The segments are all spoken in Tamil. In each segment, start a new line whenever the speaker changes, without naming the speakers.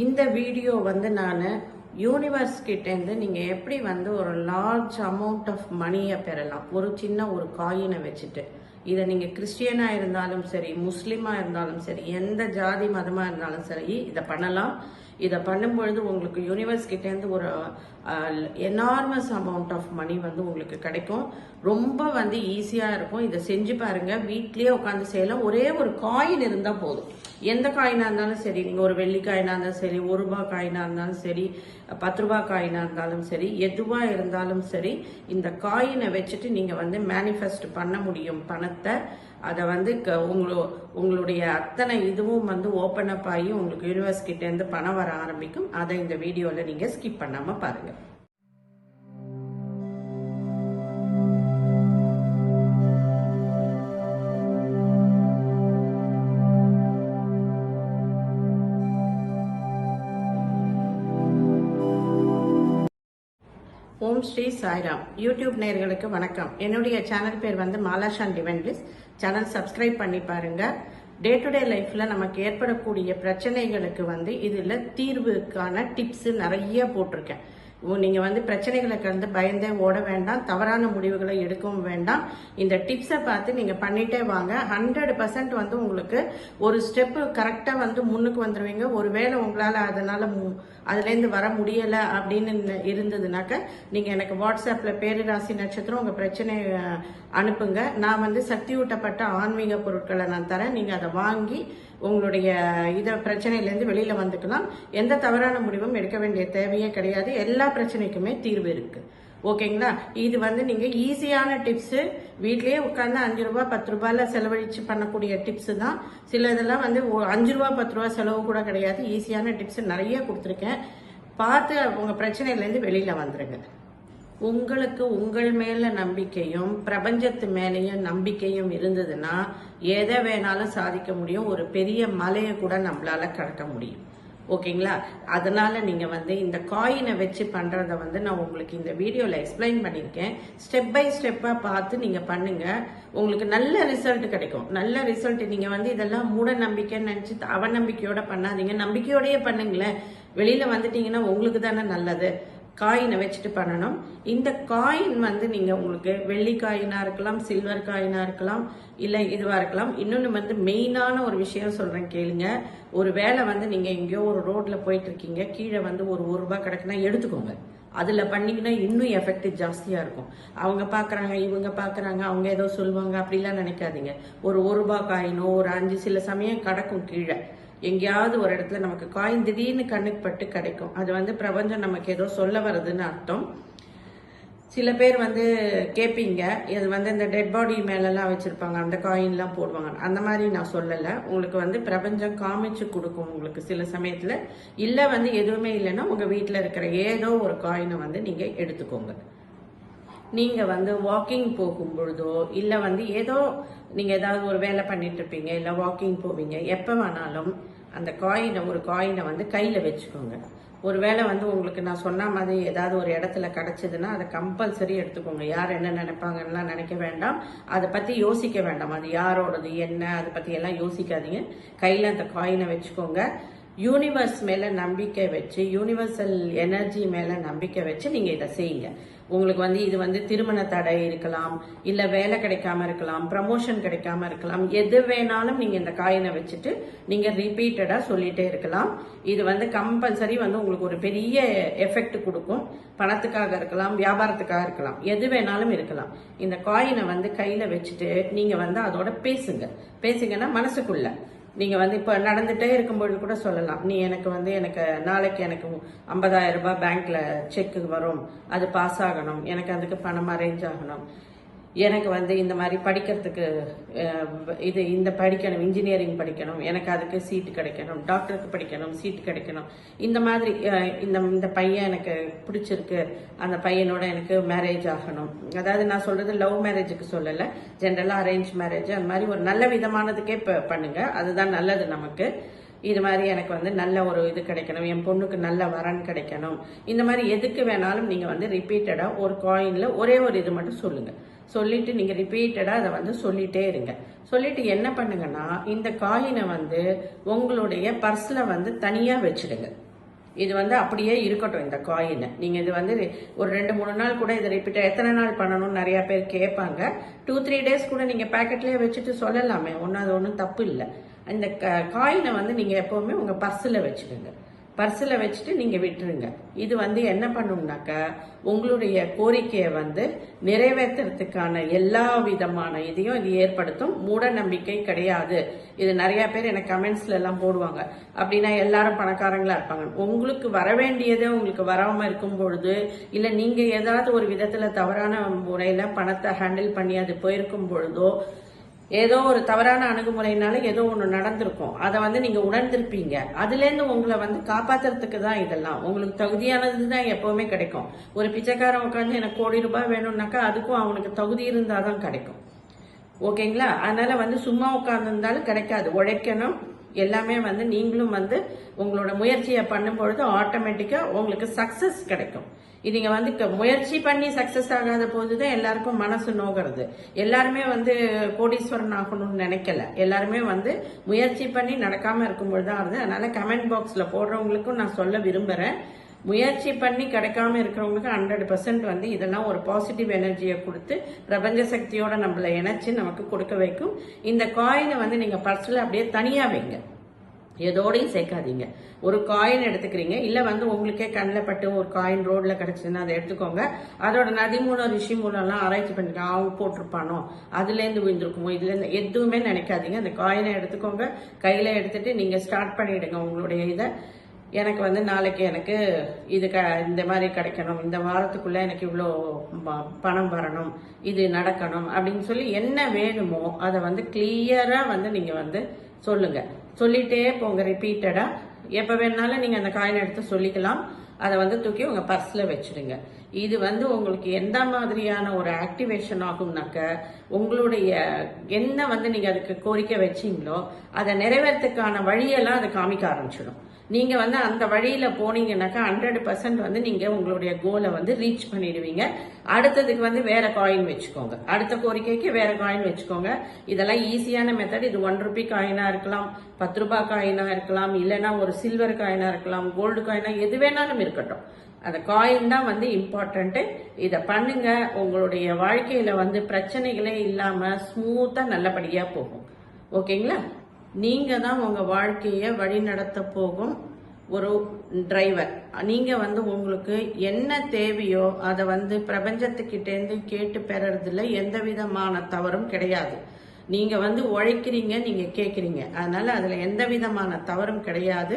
இந்த வீடியோ வந்து நான் யூனிவர்ஸ் கிட்டேருந்து நீங்கள் எப்படி வந்து ஒரு லார்ஜ் அமௌண்ட் ஆஃப் மணியை பெறலாம்? ஒரு சின்ன ஒரு காயினை வச்சுட்டு. இதை நீங்கள் கிறிஸ்டியனாக இருந்தாலும் சரி முஸ்லீமாக இருந்தாலும் சரி எந்த ஜாதி மதமாக இருந்தாலும் சரி இதை பண்ணலாம். இதை பண்ணும்பொழுது உங்களுக்கு யூனிவர்ஸ் கிட்டேருந்து ஒரு எனார்மஸ் அமௌண்ட் ஆஃப் மணி வந்து உங்களுக்கு கிடைக்கும். ரொம்ப வந்து ஈஸியாக இருக்கும். இதை செஞ்சு பாருங்கள் வீட்லேயே உட்காந்து செய்யலாம். ஒரே ஒரு காயின் இருந்தால் போதும். எந்த காயினாக இருந்தாலும் சரி நீங்கள் ஒரு வெள்ளி காயினாக இருந்தாலும் சரி ஒரு ரூபாய் காயினாக இருந்தாலும் சரி பத்து ரூபாய் காயினாக இருந்தாலும் சரி எதுவாக இருந்தாலும் சரி இந்த காயினை வச்சுட்டு நீங்கள் வந்து மேனிஃபெஸ்ட் பண்ண முடியும் பணத்தை. அதை வந்து க- உங்களோ உங்களுடைய அத்தனை இதுவும் வந்து ஓப்பன் அப் ஆகி உங்களுக்கு யூனிவர்ஸ் கிட்டேருந்து பணம் வர ஆரம்பிக்கும். அதை இந்த வீடியோவில் நீங்கள் ஸ்கிப் பண்ணாமல் பாருங்கள் ஓம் ஸ்ரீ சாய்ராம். யூடியூப் நேர்களுக்கு வணக்கம். என்னுடைய சேனல் பேர் வந்து மாலாஷான் டிவென்லிஸ் சேனல் சப்ஸ்கிரைப் பண்ணி பாருங்க. டே டு டே லைஃப்ல நமக்கு ஏற்படக்கூடிய பிரச்சனைகளுக்கு வந்து இதுல தீர்வுக்கான டிப்ஸ் நிறைய போட்டிருக்கேன். நீங்கள் நீங்க வந்து பிரச்சனைகளுக்கு வந்து பயந்தே ஓட வேண்டாம். தவறான முடிவுகளை எடுக்கவும் வேண்டாம். இந்த டிப்ஸை பார்த்து நீங்க பண்ணிட்டே வாங்க. ஹண்ட்ரட் பர்சன்ட் வந்து உங்களுக்கு ஒரு ஸ்டெப் கரெக்டா வந்து முன்னுக்கு வந்துருவீங்க. ஒருவேளை உங்களால அதனால மு- அதுலேருந்து வர முடியலை அப்படின்னு இருந்ததுனாக்க நீங்கள் எனக்கு வாட்ஸ்அப்பில் பேரராசி நட்சத்திரம் உங்கள் பிரச்சனையை அனுப்புங்க. நான் வந்து சக்தி ஊட்டப்பட்ட ஆன்மீக பொருட்களை நான் தரேன். நீங்கள் அதை வாங்கி உங்களுடைய இதை பிரச்சனையிலேருந்து வெளியில் வந்துக்கலாம். எந்த தவறான முடிவும் எடுக்க வேண்டிய தேவையே கிடையாது. எல்லா பிரச்சனைக்குமே தீர்வு இருக்குது ஓகேங்களா? இது வந்து நீங்க ஈஸியான டிப்ஸ் வீட்லயே உட்காந்து அஞ்சு ரூபாய் பத்து ரூபாயில செலவழிச்சு பண்ணக்கூடிய டிப்ஸ் தான். சில இதெல்லாம் வந்து அஞ்சு ரூபாய் பத்து ரூபாய் செலவு கூட கிடையாது. ஈஸியான டிப்ஸ் நிறைய கொடுத்துருக்கேன். பார்த்து உங்க பிரச்சனையில இருந்து வெளியில வந்துருங்க. உங்களுக்கு உங்கள் மேல நம்பிக்கையும் பிரபஞ்சத்து மேலேயும் நம்பிக்கையும் இருந்ததுன்னா எதை வேணாலும் சாதிக்க முடியும். ஒரு பெரிய மலையை கூட நம்மளால கடக்க முடியும். ஓகேங்களா? அதனால நீங்க வந்து இந்த காயினை வச்சு பண்றத வந்து நான் உங்களுக்கு இந்த வீடியோல எக்ஸ்பிளைன் பண்ணியிருக்கேன். ஸ்டெப் பை ஸ்டெப்பா பார்த்து நீங்க பண்ணுங்க. உங்களுக்கு நல்ல ரிசல்ட் கிடைக்கும். நல்ல ரிசல்ட் நீங்க வந்து இதெல்லாம் மூட நம்பிக்கைன்னு நினைச்சு அவநம்பிக்கையோட பண்ணாதீங்க. நம்பிக்கையோடயே பண்ணுங்களேன். வெளியில வந்துட்டீங்கன்னா உங்களுக்கு தானே நல்லது. காயினை வச்சுட்டு பண்ணணும். இந்த காயின் வந்து நீங்கள் உங்களுக்கு வெள்ளி காயினாக இருக்கலாம் சில்வர் காயினாக இருக்கலாம் இல்லை இதுவாக இருக்கலாம். இன்னொன்று வந்து மெயினான ஒரு விஷயம் சொல்கிறேன் கேளுங்க. ஒரு வேலை வந்து நீங்கள் எங்கேயோ ஒரு ரோட்டில் போயிட்டு இருக்கீங்க கீழே வந்து ஒரு ஒரு ரூபாய் கிடக்குன்னா எடுத்துக்கோங்க. அதில் பண்ணிங்கன்னா இன்னும் எஃபெக்ட் ஜாஸ்தியாக இருக்கும். அவங்க பார்க்குறாங்க இவங்க பார்க்குறாங்க அவங்க ஏதோ சொல்லுவாங்க அப்படிலாம் நினைக்காதீங்க. ஒரு ஒரு ரூபாய் காயினோ ஒரு அஞ்சு சில சமயம் கிடக்கும் கீழே. எங்கேயாவது ஒரு இடத்துல நமக்கு காயின் திடீர்னு கண்ணுக்கு பட்டு கிடைக்கும். அது வந்து பிரபஞ்சம் நமக்கு ஏதோ சொல்ல வருதுன்னு அர்த்தம். சில பேர் வந்து கேட்பீங்க இது வந்து இந்த டெட் பாடி மேலெல்லாம் வச்சுருப்பாங்க அந்த காயின்லாம் போடுவாங்க. அந்த மாதிரி நான் சொல்லலை. உங்களுக்கு வந்து பிரபஞ்சம் காமிச்சு கொடுக்கும் உங்களுக்கு சில சமயத்தில். இல்லை வந்து எதுவுமே இல்லைன்னா உங்கள் வீட்டில் இருக்கிற ஏதோ ஒரு காயினை வந்து நீங்கள் எடுத்துக்கோங்க. நீங்கள் வந்து வாக்கிங் போகும் பொழுதோ இல்லை வந்து ஏதோ நீங்கள் ஏதாவது ஒரு வேலை பண்ணிட்டு இருப்பீங்க இல்லை வாக்கிங் போவீங்க எப்போ வேணாலும் அந்த காயினை ஒரு காயினை வந்து கையில் வச்சுக்கோங்க. ஒருவேளை வந்து உங்களுக்கு நான் சொன்ன மாதிரி ஏதாவது ஒரு இடத்துல கிடச்சிதுன்னா அதை கம்பல்சரி எடுத்துக்கோங்க. யார் என்ன நினைப்பாங்கன்னா நினைக்க வேண்டாம். அதை பற்றி யோசிக்க வேண்டாம். அது யாரோடது என்ன அதை பற்றி எல்லாம் யோசிக்காதீங்க. கையில் அந்த காயினை வச்சுக்கோங்க. யூனிவர்ஸ் மேலே நம்பிக்கை வச்சு யூனிவர்சல் எனர்ஜி மேலே நம்பிக்கை வச்சு நீங்கள் இதை செய்யுங்க. உங்களுக்கு வந்து இது வந்து திருமண தடை இருக்கலாம் இல்லை வேலை கிடைக்காம இருக்கலாம் ப்ரமோஷன் கிடைக்காம இருக்கலாம் எது வேணாலும் நீங்கள் இந்த காயினை வச்சுட்டு நீங்கள் ரிப்பீட்டடாக சொல்லிட்டே இருக்கலாம். இது வந்து கம்பல்சரி வந்து உங்களுக்கு ஒரு பெரிய எஃபெக்ட் கொடுக்கும். பணத்துக்காக இருக்கலாம் வியாபாரத்துக்காக இருக்கலாம் எது வேணாலும் இருக்கலாம். இந்த காயினை வந்து கையில் வச்சுட்டு நீங்கள் வந்து அதோட பேசுங்க. பேசுங்கன்னா மனசுக்குள்ள. நீங்க வந்து இப்ப நடந்துட்டே இருக்கும்போது கூட சொல்லலாம். நீ எனக்கு வந்து எனக்கு நாளைக்கு எனக்கு ஐம்பதாயிரம் ரூபாய் பேங்க்ல செக் வரும். அது பாஸ் ஆகணும். எனக்கு அதுக்கு பணம் அரேஞ்ச் ஆகணும். எனக்கு வந்து இந்த மாதிரி படிக்கிறதுக்கு இது இந்த படிக்கணும் இன்ஜினியரிங் படிக்கணும் எனக்கு அதுக்கு சீட்டு கிடைக்கணும் டாக்டருக்கு படிக்கணும் சீட்டு கிடைக்கணும். இந்த மாதிரி இந்த இந்த பையன் எனக்கு பிடிச்சிருக்கு. அந்த பையனோட எனக்கு மேரேஜ் ஆகணும். அதாவது நான் சொல்கிறது லவ் மேரேஜுக்கு சொல்லலை. ஜென்ரலாக அரேஞ்ச் மேரேஜ் அந்த மாதிரி ஒரு நல்ல விதமானதுக்கே இப்போ பண்ணுங்கள் அதுதான் நல்லது நமக்கு. இது மாதிரி எனக்கு வந்து நல்ல ஒரு இது கிடைக்கணும். என் பொண்ணுக்கு நல்ல வரன் கிடைக்கணும். இந்த மாதிரி எதுக்கு வேணாலும் நீங்கள் வந்து ரிப்பீட்டடாக ஒரு காயினில் ஒரே ஒரு இது மட்டும் சொல்லுங்கள் சொல்லிட்டு நீங்கள் ரிப்பீட்டடாக அதை வந்து சொல்லிட்டே இருங்க. சொல்லிட்டு என்ன பண்ணுங்கன்னா இந்த காயினை வந்து உங்களுடைய பர்ஸில் வந்து தனியாக வச்சுடுங்க. இது வந்து அப்படியே இருக்கட்டும் இந்த காயின் நீங்கள் இது வந்து ஒரு ரெண்டு மூணு நாள் கூட இதை ரிப்பீட்டாக எத்தனை நாள் பண்ணணும்னு நிறையா பேர் கேட்பாங்க. டூ த்ரீ டேஸ் கூட நீங்கள் பேக்கெட்லேயே வச்சுட்டு சொல்லலாமே ஒன்றும் அது ஒன்றும் தப்பு இல்லை. இந்த காயினை வந்து நீங்கள் எப்போவுமே உங்கள் பர்ஸில் வச்சுடுங்க பர்ஸில் வச்சுட்டு நீங்கள் விட்டுருங்க. இது வந்து என்ன பண்ணும்னாக்கா உங்களுடைய கோரிக்கையை வந்து நிறைவேற்றுறதுக்கான எல்லா விதமான இதையும் இது ஏற்படுத்தும். மூட நம்பிக்கை கிடையாது. இது நிறைய பேர் எனக்கு கமெண்ட்ஸ்ல எல்லாம் போடுவாங்க. அப்படின்னா எல்லாரும் பணக்காரங்களா இருப்பாங்க. உங்களுக்கு வர வேண்டியதே உங்களுக்கு வராமல் இருக்கும் பொழுது இல்லை நீங்கள் ஏதாவது ஒரு விதத்தில் தவறான முறையில் பணத்தை ஹேண்டில் பண்ணி அது போயிருக்கும் பொழுதோ ஏதோ ஒரு தவறான அணுகுமுறையினால ஏதோ ஒன்று நடந்திருக்கும். அதை வந்து நீங்க உணர்ந்திருப்பீங்க. அதுலேருந்து உங்களை வந்து காப்பாத்துறதுக்கு தான் இதெல்லாம். உங்களுக்கு தகுதியானது தான் எப்பவுமே கிடைக்கும். ஒரு பிச்சைக்காரன் உட்காந்து எனக்கு கோடி ரூபாய் வேணும்னாக்கா அதுக்கும் அவனுக்கு தகுதி இருந்தால் தான் கிடைக்கும். ஓகேங்களா? அதனால வந்து சும்மா உட்காந்துருந்தாலும் கிடைக்காது. உழைக்கணும். எல்லாமே வந்து நீங்களும் வந்து உங்களோட முயற்சியை பண்ணும்பொழுது ஆட்டோமேட்டிக்காக உங்களுக்கு சக்சஸ் கிடைக்கும். இதுங்க நீங்க வந்து க- முயற்சி பண்ணி சக்சஸ் ஆகாத போதுதான் எல்லாருக்கும் மனசு நோகிறது. எல்லாருமே வந்து கோடீஸ்வரன் ஆகணும்னு நினைக்கல. எல்லாருமே வந்து முயற்சி பண்ணி நடக்காம இருக்கும்பொழுது தான் வருது. அதனால கமெண்ட் பாக்ஸ்ல போடுறவங்களுக்கும் நான் சொல்ல விரும்புறேன். முயற்சி பண்ணி கிடைக்காம இருக்கிறவங்களுக்கு ஹண்ட்ரட் பர்சன்ட் வந்து இதெல்லாம் ஒரு பாசிட்டிவ் எனர்ஜியை கொடுத்து பிரபஞ்ச சக்தியோட நம்மளை இணைச்சு நமக்கு கொடுக்க வைக்கும். இந்த காயினை வந்து நீங்க பர்ஸ்ல அப்படியே தனியா வைங்க. எதோடையும் சேர்க்காதீங்க. ஒரு காயின் எடுத்துக்கிறீங்க. இல்ல வந்து உங்களுக்கே கண்ணில் பட்டு ஒரு காயின் ரோட்ல கிடைச்சதுன்னா அதை எடுத்துக்கோங்க. அதோட நதி மூலம் ரிஷி மூலம்லாம் ஆராய்ச்சி பண்ணிக்கலாம் அவங்க போட்டிருப்பானோ? அதுலேருந்து விழுந்திருக்குமோ? இதுல எதுவுமே நினைக்காதீங்க. அந்த காயினை எடுத்துக்கோங்க. கையில எடுத்துட்டு நீங்க ஸ்டார்ட் பண்ணிடுங்க உங்களுடைய இதை. எனக்கு வந்து நாளைக்கு எனக்கு இது க இந்த மாதிரி கிடைக்கணும் இந்த வாரத்துக்குள்ளே எனக்கு இவ்வளோ பணம் வரணும் இது நடக்கணும் அப்படின்னு சொல்லி என்ன வேணுமோ அதை வந்து கிளியராக வந்து நீங்கள் வந்து சொல்லுங்கள் சொல்லிகிட்டே போங்க ரிப்பீட்டடாக எப்போ வேணாலும் நீங்கள் அந்த காயின் எடுத்து சொல்லிக்கலாம். அதை வந்து தூக்கி உங்கள் பர்ஸில் வச்சிடுங்க இது வந்து உங்களுக்கு எந்த மாதிரியான ஒரு ஆக்டிவேஷன் ஆகும்னாக்க உங்களுடைய என்ன வந்து நீங்கள் அதுக்கு கோரிக்கை வச்சிங்களோ அதை நிறைவேறத்துக்கான வழியெல்லாம் அதை காமிக்க ஆரம்பிச்சிடும். நீங்கள் வந்து அந்த வழியில் போனீங்கன்னாக்கா ஹண்ட்ரட் பர்சன்ட் வந்து நீங்கள் உங்களுடைய கோலை வந்து ரீச் பண்ணிடுவீங்க. அடுத்ததுக்கு வந்து வேற காயின் வச்சுக்கோங்க. அடுத்த கோரிக்கைக்கு வேற காயின் வச்சுக்கோங்க. இதெல்லாம் ஈஸியான மெத்தட் இது ஒன் ருபி காயினாக இருக்கலாம் பத்து ரூபாய் காயினாக இருக்கலாம் இல்லைன்னா ஒரு சில்வர் காயினாக இருக்கலாம் கோல்டு காயினாக எது வேணாலும் இருக்கட்டும். அந்த காயின் தான் வந்து இம்பார்ட்டன்ட் இதை பண்ணுங்க. உங்களுடைய வாழ்க்கையில் வந்து பிரச்சனைகளே இல்லாமல் ஸ்மூத்தாக நல்லபடியாக போகும். ஓகேங்களா நீங்க தான் உங்க வாழ்க்கைய வழி நடத்த போகும் ஒரு டிரைவர் நீங்க வந்து உங்களுக்கு என்ன தேவையோ அதை வந்து பிரபஞ்சத்துக்கிட்டேருந்து கேட்டு பெறறதுல எந்த விதமான தவறும் கிடையாது. நீங்க வந்து உழைக்கிறீங்க நீங்க கேட்குறீங்க அதனால அதுல எந்த விதமான தவறும் கிடையாது.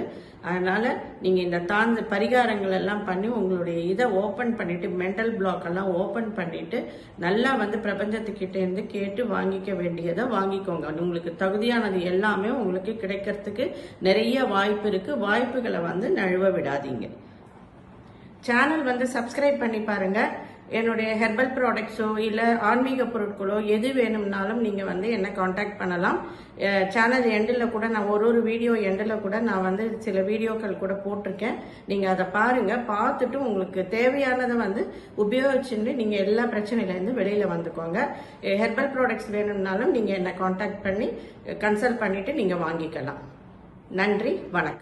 அதனால நீங்க இந்த தாழ்ந்த பரிகாரங்கள் எல்லாம் பண்ணி உங்களுடைய இதை ஓபன் பண்ணிட்டு மென்டல் பிளாக் எல்லாம் ஓபன் பண்ணிட்டு நல்லா வந்து பிரபஞ்சத்துக்கிட்டேருந்து கேட்டு வாங்கிக்க வேண்டியதை வாங்கிக்கோங்க. உங்களுக்கு தகுதியானது எல்லாமே உங்களுக்கு கிடைக்கிறதுக்கு நிறைய வாய்ப்பு இருக்கு. வாய்ப்புகளை வந்து நழுவ விடாதீங்க. சேனல் வந்து சப்ஸ்கிரைப் பண்ணி பாருங்கள் என்னுடைய ஹெர்பல் ப்ராடக்ட்ஸோ இல்லை ஆன்மீக பொருட்களோ எது வேணும்னாலும் நீங்கள் வந்து என்னை காண்டாக்ட் பண்ணலாம். சேனல் எண்டில் கூட நான் ஒரு ஒரு வீடியோ எண்டில் கூட நான் வந்து சில வீடியோக்கள் கூட போட்டிருக்கேன். நீங்கள் அதை பாருங்கள் பார்த்துட்டு உங்களுக்கு தேவையானதை வந்து உபயோகிச்சுட்டு நீங்கள் எல்லா பிரச்சனையிலேருந்து வெளியில் வந்துக்கோங்க. ஹெர்பல் ப்ராடக்ட்ஸ் வேணும்னாலும் நீங்கள் என்னை காண்டாக்ட் பண்ணி கன்சல்ட் பண்ணிவிட்டு நீங்கள் வாங்கிக்கலாம். நன்றி. வணக்கம்.